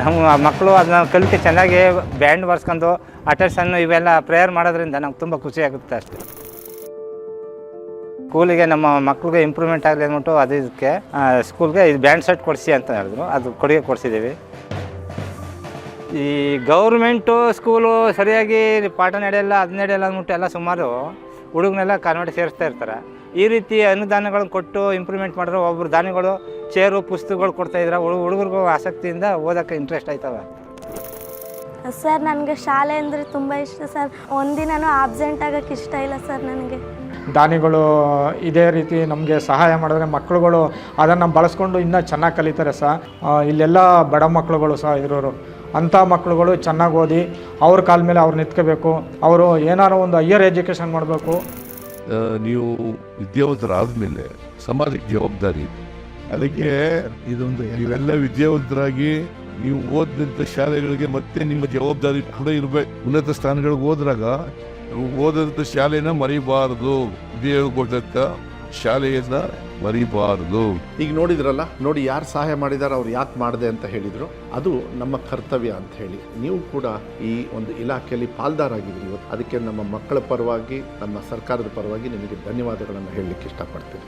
ನಮ್ಮ ಮಕ್ಕಳು ಅದನ್ನ ಕಲಿತು ಚೆನ್ನಾಗಿ ಬ್ಯಾಂಡ್ ಬರ್ಸ್ಕೊಂಡು ಅಟೆನ್ಷನ್ನು ಇವೆಲ್ಲ ಪ್ರೇಯರ್ ಮಾಡೋದ್ರಿಂದ ನಮ್ಗೆ ತುಂಬ ಖುಷಿ ಆಗುತ್ತೆ ಅಷ್ಟೇ. ಸ್ಕೂಲಿಗೆ ನಮ್ಮ ಮಕ್ಳಿಗೆ ಇಂಪ್ರೂವ್ಮೆಂಟ್ ಆಗಲಿ ಅಂದ್ಬಿಟ್ಟು ಅದು ಇದಕ್ಕೆ ಸ್ಕೂಲ್ಗೆ ಇದು ಬ್ಯಾಂಡ್ ಸೆಟ್ ಕೊಡಿಸಿ ಅಂತ ಹೇಳಿದ್ರು. ಅದು ಕೊಡುಗೆ ಕೊಡಿಸಿದ್ದೀವಿ. ಈ ಗೌರ್ಮೆಂಟು ಸ್ಕೂಲು ಸರಿಯಾಗಿ ಪಾಠ ನಡೆಯಲ್ಲ, ಅದು ನಡೆಯಲ್ಲ ಅಂದ್ಬಿಟ್ಟು ಎಲ್ಲ ಸುಮಾರು ಹುಡುಗನೆಲ್ಲ ಕಾನ್ವೆಂಟ್ ಸೇರಿಸ್ತಾ ಇರ್ತಾರೆ. ಈ ರೀತಿ ಅನುದಾನಗಳನ್ನು ಕೊಟ್ಟು ಇಂಪ್ರೂವ್ಮೆಂಟ್ ಮಾಡಿದ್ರೆ ಒಬ್ಬರು ದಾನಿಗಳು ಚೇರು ಪುಸ್ತಕಗಳು ಕೊಡ್ತಾ ಇದ್ರೆ ಹುಡುಗ ಹುಡುಗರಿಗೂ ಆಸಕ್ತಿಯಿಂದ ಓದೋಕ್ಕೆ ಇಂಟ್ರೆಸ್ಟ್ ಆಯ್ತವೆ. ಸರ್ ನನಗೆ ಶಾಲೆ ಅಂದರೆ ತುಂಬ ಇಷ್ಟ ಸರ್ ಒಂದಿನೂ ಆಬ್ಸೆಂಟ್ ಆಗೋಕ್ಕೆ ಇಷ್ಟ ಇಲ್ಲ ಸರ್ ನನಗೆ. ದಾನಿಗಳು ಇದೇ ರೀತಿ ನಮಗೆ ಸಹಾಯ ಮಾಡಿದ್ರೆ ಮಕ್ಕಳುಗಳು ಅದನ್ನು ಬಳಸ್ಕೊಂಡು ಇನ್ನೂ ಚೆನ್ನಾಗಿ ಕಲಿತಾರೆ ಸರ್ ಇಲ್ಲೆಲ್ಲ ಬಡ ಮಕ್ಕಳುಗಳು ಸಹ ಇರೋರು. ಅಂಥ ಮಕ್ಕಳುಗಳು ಚೆನ್ನಾಗಿ ಓದಿ ಅವ್ರ ಕಾಲ ಮೇಲೆ ಅವ್ರು ನಿಂತ್ಕೋಬೇಕು. ಅವರು ಏನಾರು ಒಂದು ಹೈಯರ್ ಎಜುಕೇಷನ್ ಮಾಡಬೇಕು. ನೀವು ವಿದ್ಯಾವಂತರಾದ ಮೇಲೆ ಸಮಾಜಕ್ಕೆ ಜವಾಬ್ದಾರಿ ಇದೆ. ಅದಕ್ಕೆ ಇದೊಂದು ಇವೆಲ್ಲ ವಿದ್ಯಾವಂತರಾಗಿ ನೀವು ಓದಿದಂಥ ಶಾಲೆಗಳಿಗೆ ಮತ್ತೆ ನಿಮ್ಮ ಜವಾಬ್ದಾರಿ ಕೂಡ ಇರಬೇಕು ಉನ್ನತ ಸ್ಥಾನಗಳಿಗೆ ಹೋದ್ರಾಗ ನೀವು ಓದಂಥ ಶಾಲೆನ ಮರಿಬಾರದು. ವಿದ್ಯೆ ಕೊಟ್ಟಂಥ ಶಾಲೆಯನ್ನ ಮರಿಬಾರದು. ಈಗ ನೋಡಿದ್ರಲ್ಲ, ನೋಡಿ ಯಾರು ಸಹಾಯ ಮಾಡಿದಾರ, ಅವ್ರು ಯಾಕೆ ಮಾಡಿದೆ ಅಂತ ಹೇಳಿದ್ರು. ಅದು ನಮ್ಮ ಕರ್ತವ್ಯ ಅಂತ ಹೇಳಿ. ನೀವು ಕೂಡ ಈ ಒಂದು ಇಲಾಖೆಯಲ್ಲಿ ಪಾಲ್ದಾರಾಗಿದ್ದೀರಿ ಇವತ್ತು. ಅದಕ್ಕೆ ನಮ್ಮ ಮಕ್ಕಳ ಪರವಾಗಿ, ನಮ್ಮ ಸರ್ಕಾರದ ಪರವಾಗಿ ನಿಮಗೆ ಧನ್ಯವಾದಗಳನ್ನು ಹೇಳಲಿಕ್ಕೆ ಇಷ್ಟಪಡ್ತೀನಿ.